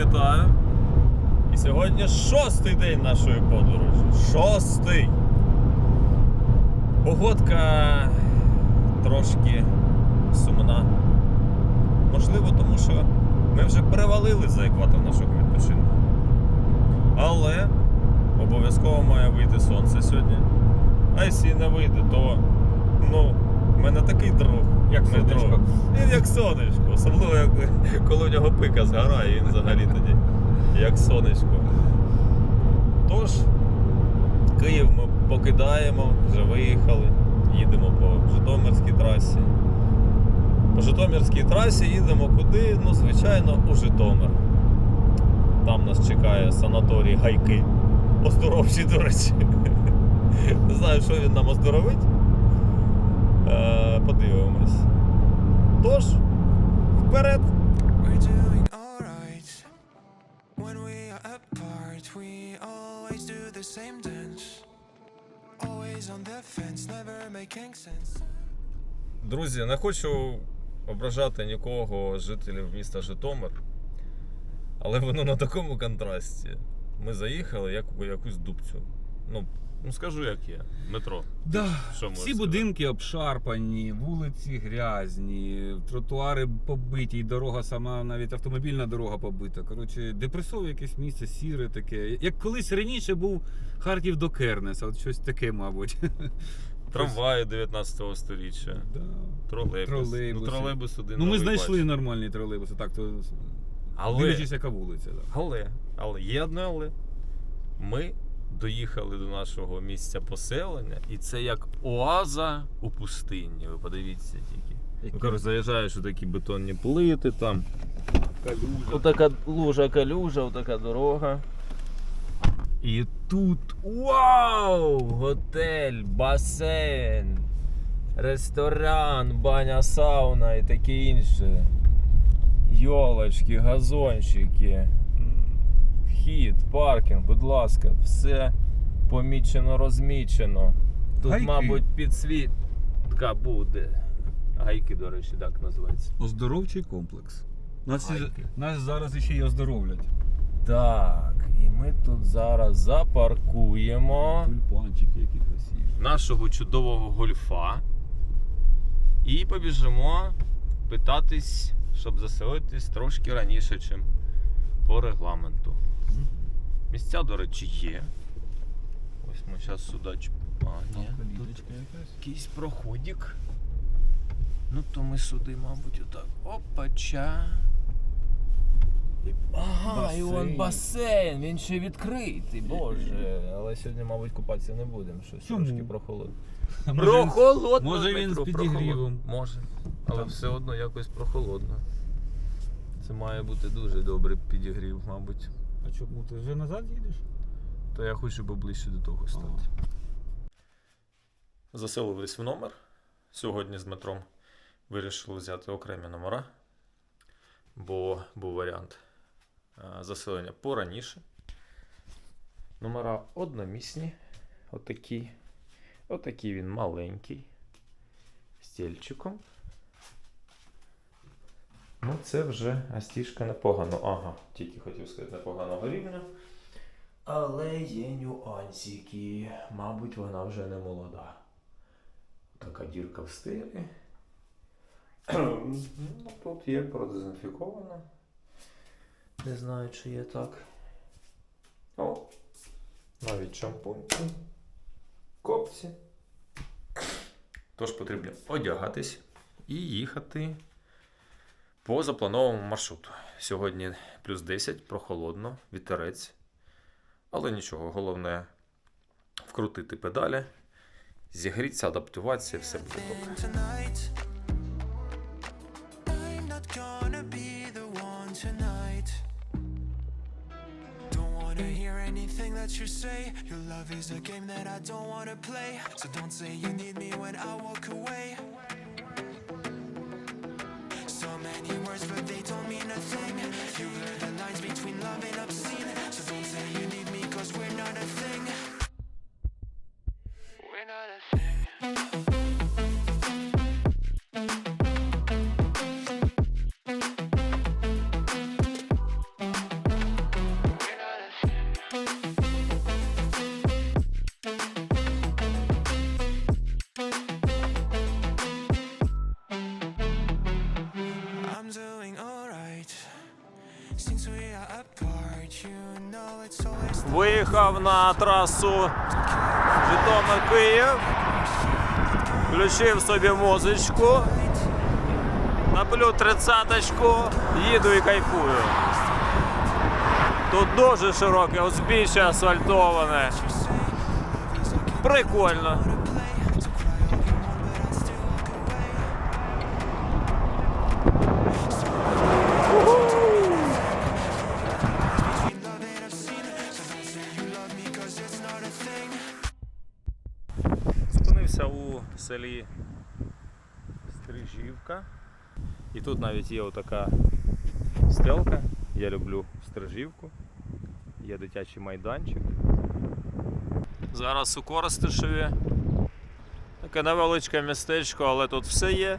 вітаю. І сьогодні шостий день нашої подорожі. Шостий. Погодка трошки сумна. Можливо, тому що ми вже перевалили за екватор нашого відпочинку. Але обов'язково має вийти сонце сьогодні. А якщо не вийде, то ну, в мене такий друг. Як не сонечко. Він як сонечко. Особливо, як коли в нього пика згорає, він взагалі тоді як сонечко. Тож, Київ ми покидаємо, вже виїхали, їдемо по Житомирській трасі. По Житомирській трасі їдемо куди? Ну, звичайно, у Житомир. Там нас чекає санаторій Гайки. Оздоровчий, до речі. Не знаю, що він нам оздоровить. Е, Подивимось. Тож, вперед! Друзі, не хочу ображати нікого жителів міста Житомир, але воно на такому контрасті. Ми заїхали як у якусь дубцю. Ну, ну скажу, як є. Метро. Да. Що Всі сказати? будинки обшарпані, вулиці грязні, тротуари побиті, і дорога сама, навіть автомобільна дорога побита. Коротше, депресове якесь місце, сіре таке. Як колись раніше був Харків до Кернеса, от щось таке, мабуть. Трамваї 19 століття. Да. Тролейбус. Тролейбуси. Ну, тролейбус один. Ну, ми знайшли бачу. нормальні тролейбуси, так то Але, дивлячись, яка вулиця. Да. але, але, є одне але. Ми доїхали до нашого місця поселення, і це як оаза у пустині. Ви подивіться тільки. Ну, коротше, заїжджаєш у такі бетонні плити там. Калюжа. Отака лужа калюжа, отака дорога. І тут вау! Готель, басейн, ресторан, баня, сауна і таке інше. Йолочки, газончики. Вхід, паркінг, будь ласка, все помічено, розмічено. Тут, Гайки. мабуть, підсвітка буде. Гайки, до речі, так називається. Оздоровчий комплекс. Нас, і- Гайки. нас зараз ще й оздоровлять. Так, і ми тут зараз запаркуємо Тюльпанчики які красиві. нашого чудового гольфа і побіжимо питатись, щоб заселитись трошки раніше, ніж по регламенту. Місця, до речі, є. Ось ми зараз сюди. А, ні. Тут якийсь проходик. Ну, то ми сюди, мабуть, отак. Опача. Ага, і вон Басейн. басейн, він ще відкритий, боже. Але сьогодні, мабуть, купатися не будемо. Щось Чому? трошки прохолодно. А може він- Прохолодно. може він з підігрівом? прохолодно. Може. Але все одно якось прохолодно. Це має бути дуже добрий підігрів, мабуть. А чому ти вже назад їдеш? То я хочу поближче до того стати. Заселились в номер. Сьогодні з метром вирішили взяти окремі номера, бо був варіант е, заселення пораніше. Номера одномісні. Отакі. Отакий він маленький. З стільчиком. Ну, це вже астішка непогано. Ага, тільки хотів сказати непоганого рівня. Але є нюансики. Мабуть, вона вже не молода. Така дірка в стилі. ну, тут є продезінфікована. Не знаю, чи є так. О, навіть шампуньки. Копці. Тож потрібно одягатись і їхати по запланованому маршруту. Сьогодні плюс 10, прохолодно, вітерець. Але нічого, головне вкрутити педалі, зігрітися, адаптуватися і все буде добре. Anything that you say. Your love is a game that I don't wanna play. So don't say you need me when I walk away. Many words, but they don't mean a thing. You blur the lines Виїхав на трасу Житомир-Київ. Включив собі музичку. Наплю тридцяточку, їду і кайфую. Тут дуже широке узбіччя асфальтоване. Прикольно. Селі Стрижівка. І тут навіть є отака стелка. Я люблю Стрижівку. Є дитячий майданчик. Зараз у Коростишеві. Таке невеличке містечко, але тут все є.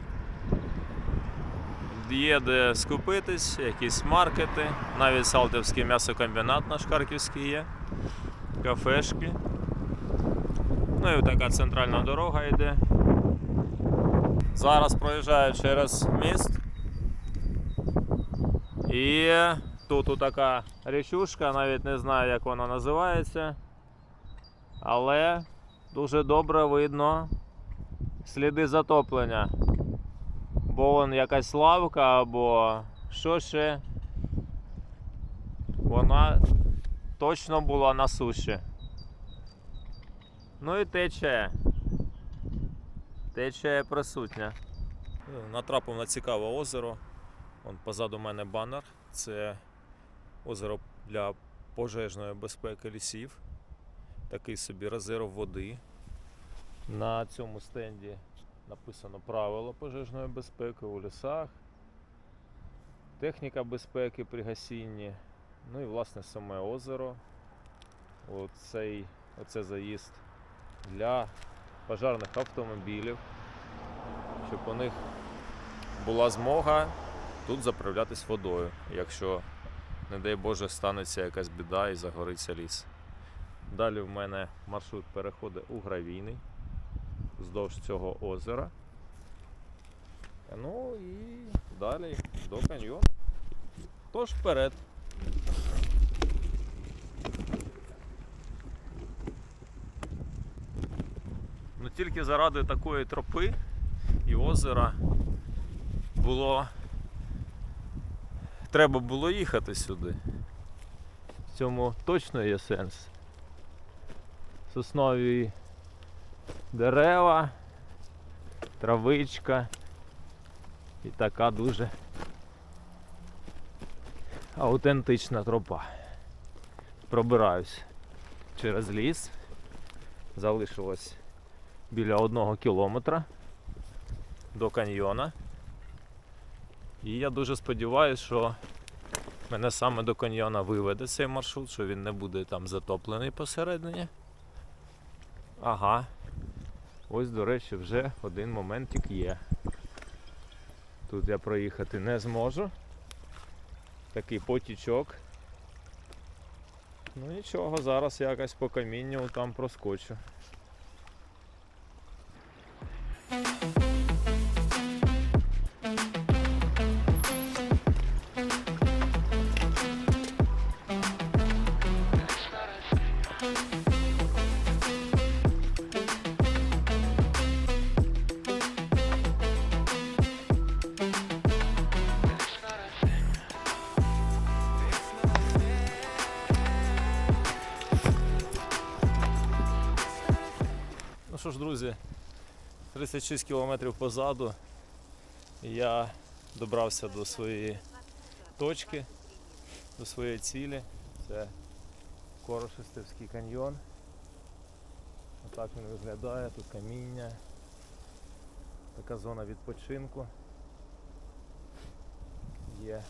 Є де скупитись, якісь маркети, навіть Салтівський м'ясокомбінат наш харківський є, кафешки. Ну і така центральна дорога йде. Зараз проїжджаю через міст. І тут така річушка, навіть не знаю, як вона називається. Але дуже добре видно сліди затоплення. Бо вон якась лавка або що ще. Вона точно була на суші. Ну і тече. Тече присутня. Натрапив на цікаве озеро. Вон позаду мене банер. Це озеро для пожежної безпеки лісів. Такий собі резерв води. На цьому стенді написано правила пожежної безпеки у лісах, техніка безпеки при гасінні. Ну і власне саме озеро. Оцей, оце заїзд для пожарних автомобілів, щоб у них була змога тут заправлятись водою, якщо, не дай Боже, станеться якась біда і загориться ліс. Далі в мене маршрут переходить у гравійний вздовж цього озера. Ну і далі до каньйону. Тож вперед. Тільки заради такої тропи і озера було. Треба було їхати сюди. В цьому точно є сенс. Соснові дерева, травичка і така дуже аутентична тропа. Пробираюсь через ліс. Залишилось біля одного кілометра до каньйона. І я дуже сподіваюся, що мене саме до каньйона виведе цей маршрут, що він не буде там затоплений посередині. Ага. Ось, до речі, вже один моментик є. Тут я проїхати не зможу. Такий потічок. Ну нічого, зараз якось по камінню там проскочу. Ну 36 кілометрів позаду я добрався до своєї точки, до своєї цілі. Це Корошестівський каньйон. Отак він виглядає, тут каміння, така зона відпочинку. Є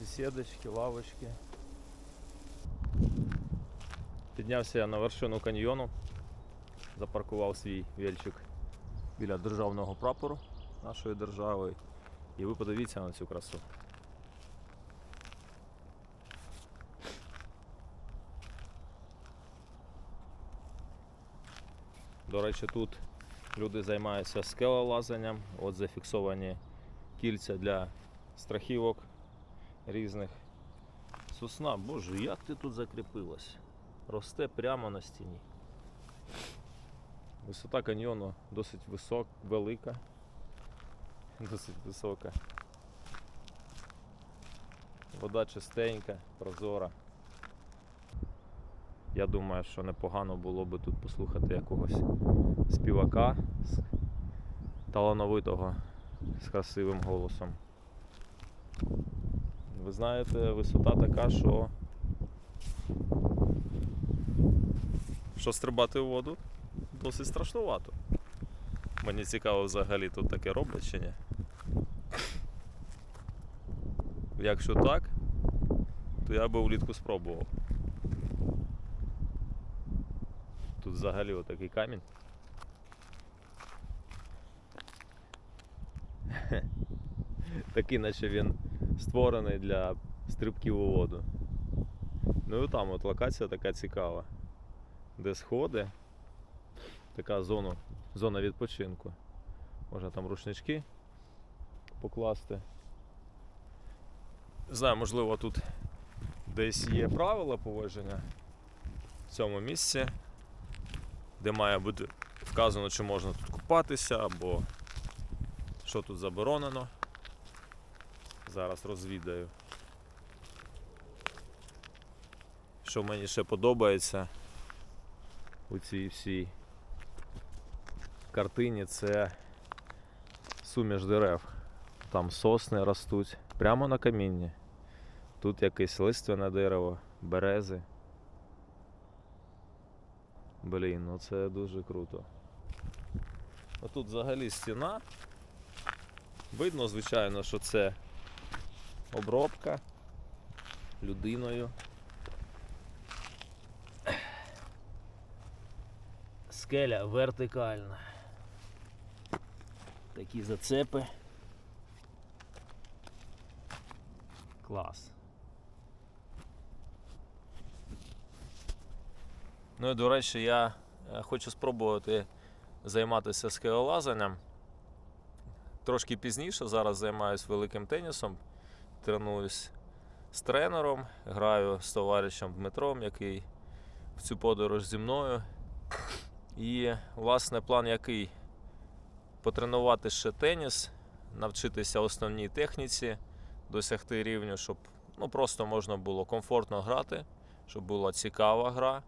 бесідочки, лавочки. Піднявся я на вершину каньйону запаркував свій вельчик біля державного прапору нашої держави. І ви подивіться на цю красу. До речі, тут люди займаються скелелазанням, от зафіксовані кільця для страхівок різних. сосна, боже, як ти тут закріпилась? Росте прямо на стіні. Висота каньйону досить висок, велика. Досить висока. Вода чистенька, прозора. Я думаю, що непогано було би тут послухати якогось співака талановитого з красивим голосом. Ви знаєте, висота така, що. Що стрибати в воду досить страшнувато. Мені цікаво взагалі тут таке роблять чи ні. Якщо так, то я би влітку спробував. Тут взагалі отакий камінь. Такий, наче він створений для стрибків у воду. Ну і там от локація така цікава. Де сходи, така зона, зона відпочинку. Можна там рушнички покласти. Не знаю, можливо, тут десь є правила поводження в цьому місці, де має бути вказано, чи можна тут купатися, або що тут заборонено. Зараз розвідаю. Що мені ще подобається у цій всій картині, це суміш дерев. Там сосни ростуть прямо на камінні. Тут якесь лиственне дерево, берези. Блін, ну це дуже круто. А тут взагалі стіна. Видно, звичайно, що це обробка людиною. Скеля вертикальна. Такі зацепи. Клас. Ну і до речі, я е, хочу спробувати займатися скелелазанням. Трошки пізніше зараз займаюся великим тенісом, тренуюсь з тренером, граю з товаришем Дмитром, який в цю подорож зі мною. І, власне, план який? Потренувати ще теніс, навчитися основній техніці, досягти рівню, щоб ну, просто можна було комфортно грати, щоб була цікава гра,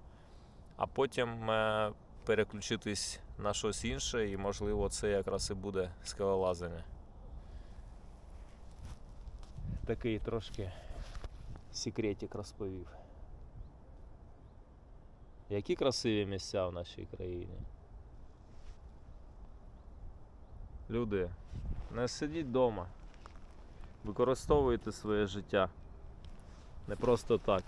а потім е, переключитись на щось інше, і, можливо, це якраз і буде скелелазання. Такий трошки секретик розповів. Які красиві місця в нашій країні. Люди, не сидіть вдома. Використовуйте своє життя. Не просто так.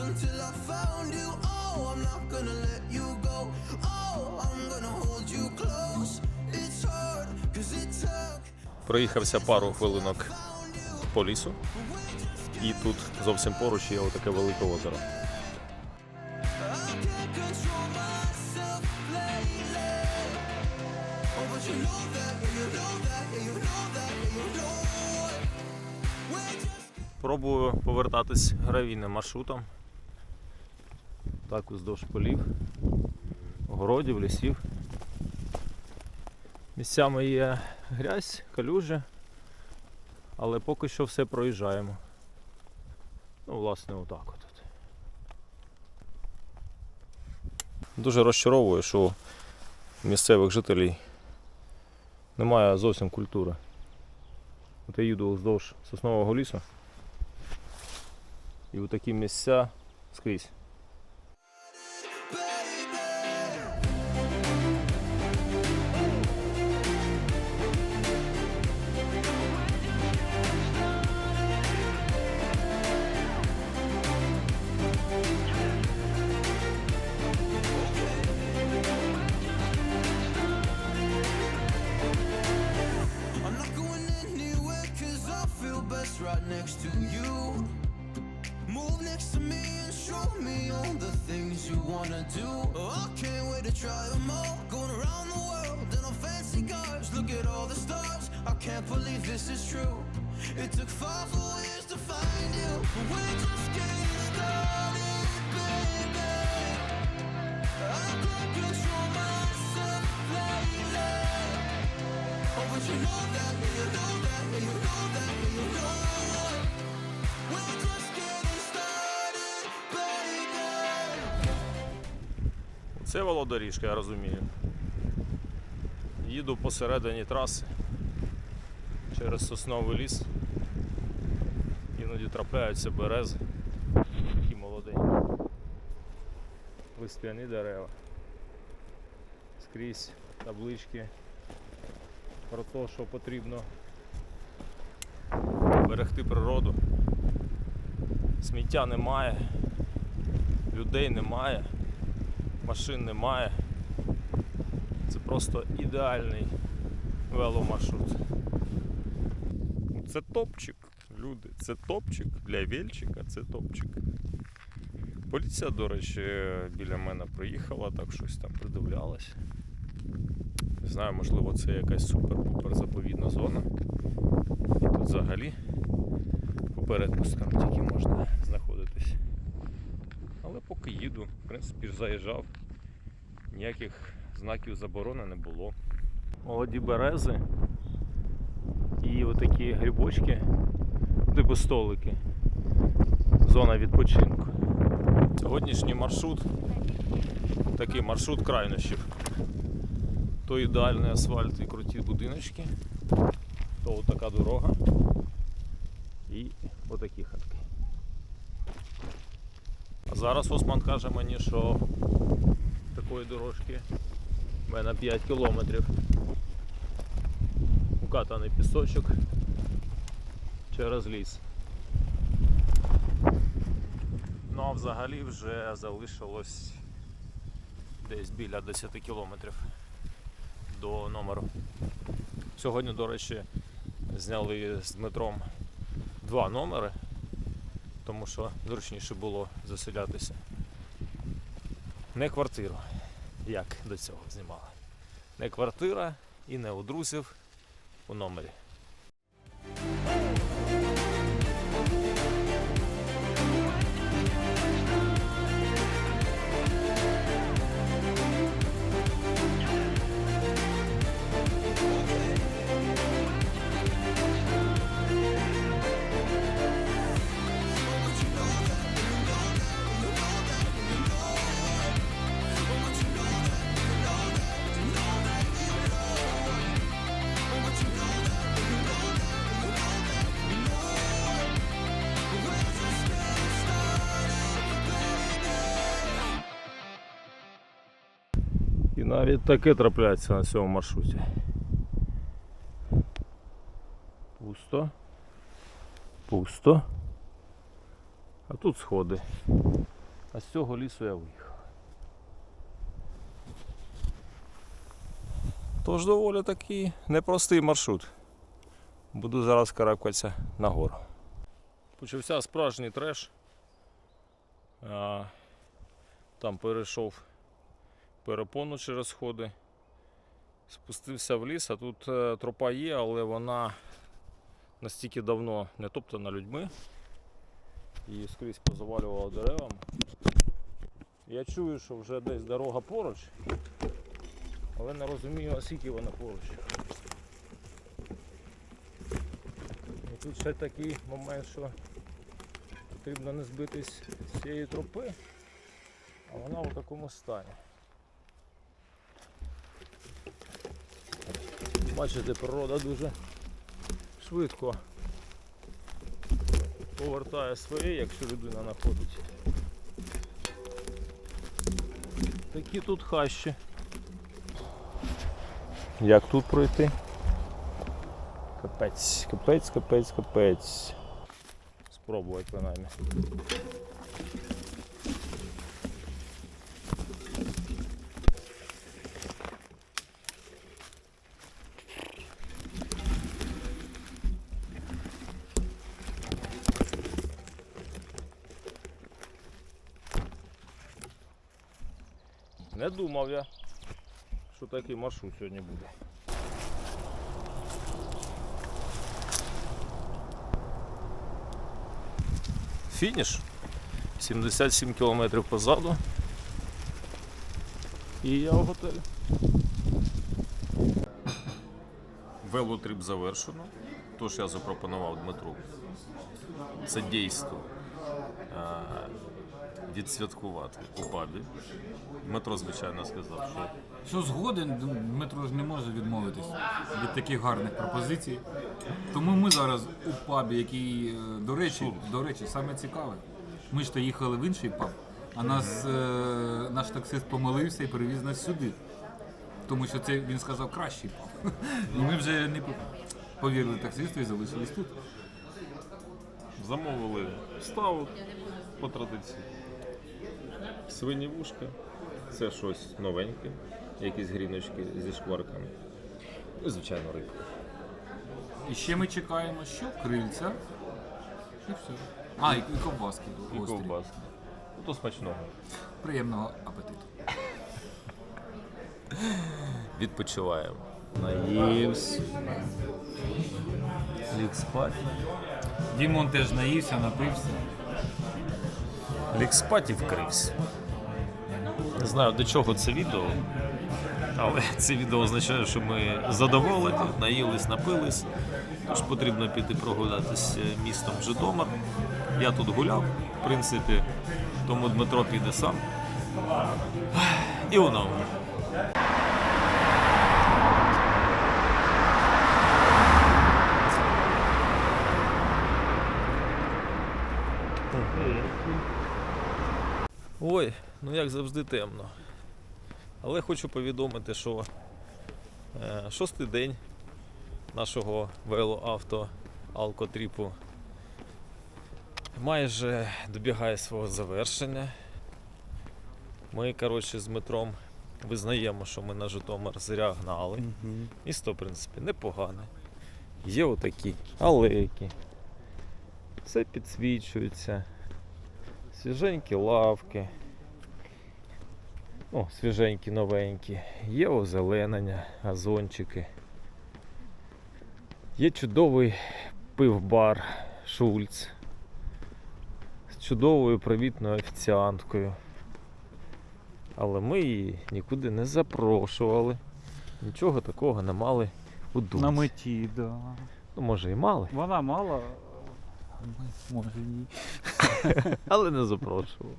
Until I found you. Oh, I'm not gonna let you go. Oh, I'm gonna hold you close. It's hard, cause it took Проїхався пару хвилинок по лісу. І тут зовсім поруч є отаке велике озеро. Oh, Пробую повертатись гравійним маршрутом. Так уздовж полів, городів, лісів. Місцями є грязь, калюжі, але поки що все проїжджаємо. Ну, власне, отак от. Дуже розчаровує, що місцевих жителів Немає зовсім культури. От я їду вздовж соснового лісу. І в такі місця скрізь. Show me all the things you wanna do. Oh, I can't wait to try them all. Going around the world in on fancy cars. Look at all the stars. I can't believe this is true. It took five full years to find you. but We're just getting started, baby. I can't control myself lately. Oh, but you know that, you know that, you know that, you know that. We're just Це велодоріжка, я розумію. Їду посередині траси через сосновий ліс. Іноді трапляються берези. Такі молоденькі. Листяні дерева. Скрізь таблички про те, що потрібно берегти природу. Сміття немає, людей немає машин немає. Це просто ідеальний веломаршрут. Це топчик, люди, це топчик для вельчика, це топчик. Поліція, до речі, біля мене приїхала, так щось там придивлялась. Не знаю, можливо, це якась супер-пупер заповідна зона. І тут взагалі по передпускам тільки можна знаходитись. Але поки їду, в принципі, заїжджав, ніяких знаків заборони не було. Молоді берези і отакі грибочки, типу столики. Зона відпочинку. Сьогоднішній маршрут такий маршрут крайнощів. То ідеальний асфальт і круті будиночки, то отака дорога і отакі хатки. Зараз Осман каже мені, що такої дорожки в мене 5 кілометрів. Укатаний пісочок через ліс. Ну а взагалі вже залишилось десь біля 10 кілометрів до номеру. Сьогодні, до речі, зняли з Дмитром два номери тому що зручніше було заселятися. Не квартиру, як до цього знімали. Не квартира і не у друзів у номері. Навіть таке трапляється на цьому маршруті. Пусто. Пусто. А тут сходи. А з цього лісу я виїхав. Тож доволі такий непростий маршрут. Буду зараз карабкатися нагору. Почався справжній треш. А, там перейшов перепону через сходи. Спустився в ліс, а тут е, тропа є, але вона настільки давно не топтана людьми і скрізь позавалювала деревами. Я чую, що вже десь дорога поруч, але не розумію, наскільки вона поруч. І тут ще такий момент, що потрібно не збитись з цієї тропи, а вона у такому стані. Бачите, природа дуже швидко повертає своє, якщо людина знаходить. Такі тут хащі. Як тут пройти? Капець, капець, капець, капець. Спробувати принаймні. Думав я, що такий маршрут сьогодні буде. Фініш. 77 кілометрів позаду. І я в готелі. Велотріп завершено. Тож я запропонував Дмитру це дійство е, відсвяткувати у пабі. Дмитро, звичайно, сказав, що Що згоден, Дмитро ж не може відмовитись від таких гарних пропозицій. Тому ми зараз у пабі, який, е, до речі, до речі, саме цікаве. Ми ж то їхали в інший паб, а нас е, наш таксист помилився і перевіз нас сюди. Тому що це він сказав кращий паб. І ми вже не повірили таксисту і залишились тут. замовили ставу по традиції. Свині вушка. Це щось новеньке, якісь гріночки зі шкварками. І, звичайно, рибка. І ще ми чекаємо, що крильця. І все. А, і, і ковбаски. І гострі. ковбаски. Ну, То смачного. Приємного апетиту. Відпочиваємо. Наївсь. Ліг спать. Дімон теж наївся, напився. Ліг спать і вкрився. Не знаю, до чого це відео. Але це відео означає, що ми задоволені, наїлись, напились. Тож потрібно піти прогулятися містом Житомир. Я тут гуляв, в принципі, тому Дмитро піде сам. І воно. Ой, ну як завжди темно. Але хочу повідомити, що е, шостий день нашого велоавто Алкотріпу майже добігає свого завершення. Ми, коротше, з Дмитром визнаємо, що ми на Житомир зря гнали. Місто, в принципі, непогане. Є отакі алейки. Все підсвічується. Свіженькі лавки. О, свіженькі, новенькі. Є озеленення, газончики. Є чудовий пивбар Шульц з чудовою привітною офіціанткою. Але ми її нікуди не запрошували. Нічого такого не мали у думці. На меті, да. Ну, може і мали, Вона мала, а ми може ні. але не запрошували.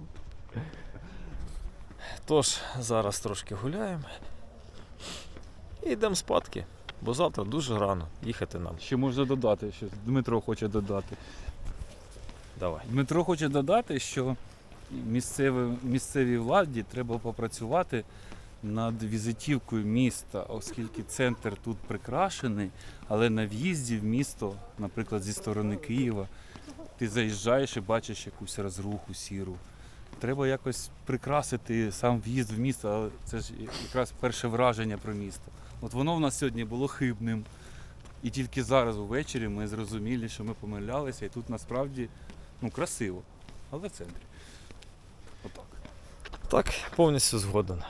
Тож, зараз трошки гуляємо і йдемо спадки, бо завтра дуже рано їхати нам. Ще можна додати, що Дмитро хоче додати. Давай. Дмитро хоче додати, що місцеві, місцевій владі треба попрацювати над візитівкою міста, оскільки центр тут прикрашений, але на в'їзді в місто, наприклад, зі сторони Києва, ти заїжджаєш і бачиш якусь розруху сіру. Треба якось прикрасити сам в'їзд в місто, але це ж якраз перше враження про місто. От воно в нас сьогодні було хибним. І тільки зараз увечері ми зрозуміли, що ми помилялися, і тут насправді ну, красиво, але в центрі. Отак. Так, повністю згоден.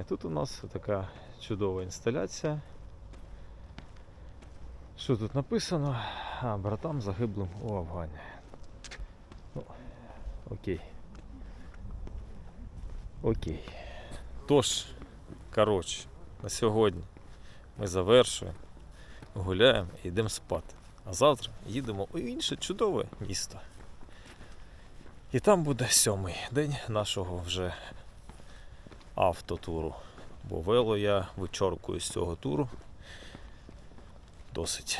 І тут у нас така чудова інсталяція. Що тут написано? А, братам загиблим у Афгані. Ну, окей. Окей. Тож, коротше, на сьогодні ми завершуємо, гуляємо і йдемо спати. А завтра їдемо у інше чудове місто. І там буде сьомий день нашого вже автотуру. Бо вело я вичоркую з цього туру. Досить.